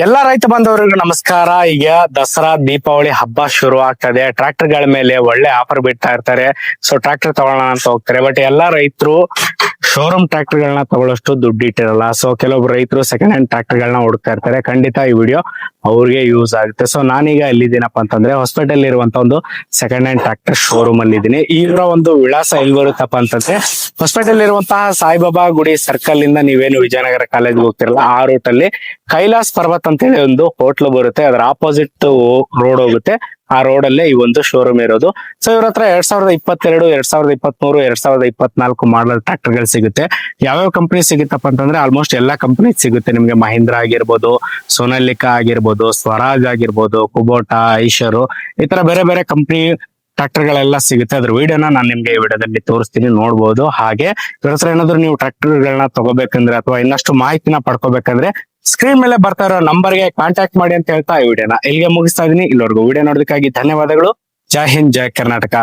ಎಲ್ಲ ರೈತ ಬಾಂಧವರಿಗೂ ನಮಸ್ಕಾರ. ಈಗ ದಸರಾ, ದೀಪಾವಳಿ ಹಬ್ಬ ಶುರು ಆಗ್ತದೆ. ಟ್ರಾಕ್ಟರ್ಗಳ ಮೇಲೆ ಒಳ್ಳೆ ಆಫರ್ ಬಿಡ್ತಾ ಇರ್ತಾರೆ. ಸೊ ಟ್ರಾಕ್ಟರ್ ತಗೊಳ್ಳೋಣ ಅಂತ ಹೋಗ್ತಾರೆ. ಬಟ್ ಎಲ್ಲಾ ರೈತರು ಶೋರೂಮ್ ಟ್ರಾಕ್ಟರ್ ಗಳನ್ನ ತಗೊಳ್ಳೋಷ್ಟು ದುಡ್ಡು ಇಟ್ಟಿರಲ್ಲ. ಸೊ ಕೆಲವೊಬ್ರು ರೈತರು ಸೆಕೆಂಡ್ ಹ್ಯಾಂಡ್ ಟ್ರಾಕ್ಟರ್ ಗಳನ್ನ ಹುಡುಕ್ತಾ ಇರ್ತಾರೆ. ಖಂಡಿತ ಈ ವಿಡಿಯೋ ಅವ್ರಿಗೆ ಯೂಸ್ ಆಗುತ್ತೆ. ಸೊ ನಾನೀಗ ಎಲ್ಲಿದ್ದೀನಪ್ಪ ಅಂತಂದ್ರೆ ಹಾಸ್ಪಿಟಲ್ ಇರುವಂತ ಒಂದು ಸೆಕೆಂಡ್ ಹ್ಯಾಂಡ್ ಟ್ರಾಕ್ಟರ್ ಶೋರೂಮ್ ಅಲ್ಲಿ ಇದ್ದೀನಿ ಇವರ ಒಂದು ವಿಳಾಸ ಎಲ್ಲಿ ಬರುತ್ತಪ್ಪ ಅಂತಂದ್ರೆ ಹಾಸ್ಪಿಟಲ್ ಇರುವಂತಹ ಸಾಯಿಬಾಬಾ ಗುಡಿ ಸರ್ಕಲ್ ಇಂದ ನೀವೇನು ವಿಜಯನಗರ ಕಾಲೇಜ್ ಹೋಗ್ತಿರಲ್ಲ, ಆ ರೂಟ್ ಅಲ್ಲಿ ಕೈಲಾಸ್ ಪರ್ವತ್ ಅಂತ ಹೇಳಿ ಒಂದು ಹೋಟ್ಲು ಬರುತ್ತೆ. ಅದರ ಆಪೋಸಿಟ್ ರೋಡ್ ಹೋಗುತ್ತೆ. ಆ ರೋಡ್ ಅಲ್ಲೇ ಈ ಒಂದು ಶೋರೂಮ್ ಇರೋದು. ಸೊ ಇವ್ರ ಹತ್ರ ಎರಡ್ ಸಾವಿರದ ಇಪ್ಪತ್ತೆರಡು, ಎರಡ್ ಸಾವಿರದ ಇಪ್ಪತ್ಮೂರು, ಎರಡ್ ಸಾವಿರದ ಇಪ್ಪತ್ನಾಲ್ಕು ಮಾಡಲ್ ಟ್ರಾಕ್ಟರ್ಗಳು ಸಿಗುತ್ತೆ. ಯಾವ್ಯಾವ ಕಂಪನಿ ಸಿಗುತ್ತಪ್ಪ ಅಂತಂದ್ರೆ ಆಲ್ಮೋಸ್ಟ್ ಎಲ್ಲಾ ಕಂಪನಿ ಸಿಗುತ್ತೆ. ನಿಮ್ಗೆ ಮಹೀಂದ್ರ ಆಗಿರ್ಬೋದು, ಸೋನಾಲಿಕಾ ಆಗಿರ್ಬೋದು, ಸ್ವರಾಜ್ ಆಗಿರ್ಬೋದು, ಕುಬೋಟಾ, ಐಷರು, ಈ ತರ ಬೇರೆ ಬೇರೆ ಕಂಪನಿ ಟ್ರಾಕ್ಟರ್ ಗಳೆಲ್ಲ ಸಿಗುತ್ತೆ. ಅದ್ರ ವಿಡಿಯೋನ ನಾನು ನಿಮ್ಗೆ ಈ ವಿಡಿಯೋದಲ್ಲಿ ತೋರಿಸ್ತೀನಿ, ನೋಡ್ಬೋದು. ಹಾಗೆ ಇವ್ರ ಹತ್ರ ಏನಾದ್ರು ನೀವು ಟ್ರಾಕ್ಟರ್ ಗಳನ್ನ ತಗೋಬೇಕಂದ್ರೆ ಅಥವಾ ಇನ್ನಷ್ಟು ಮಾಹಿತಿನ ಪಡ್ಕೋಬೇಕಂದ್ರೆ ಸ್ಕ್ರೀನ್ ಮೇಲೆ ಬರ್ತಾ ಇರೋ ನಂಬರ್ಗೆ ಕಾಂಟ್ಯಾಕ್ಟ್ ಮಾಡಿ ಅಂತ ಹೇಳ್ತಾ ಈ ವಿಡಿಯೋನ. ಇಲ್ಲಿಗೆ ಮುಗಿಸ್ತಾ ಇದೀನಿ. ಇಲ್ಲಿವರೆಗೂ ವಿಡಿಯೋ ನೋಡೋದಕ್ಕಾಗಿ ಧನ್ಯವಾದಗಳು. ಜೈ ಹಿಂದ್, ಜೈ ಕರ್ನಾಟಕ.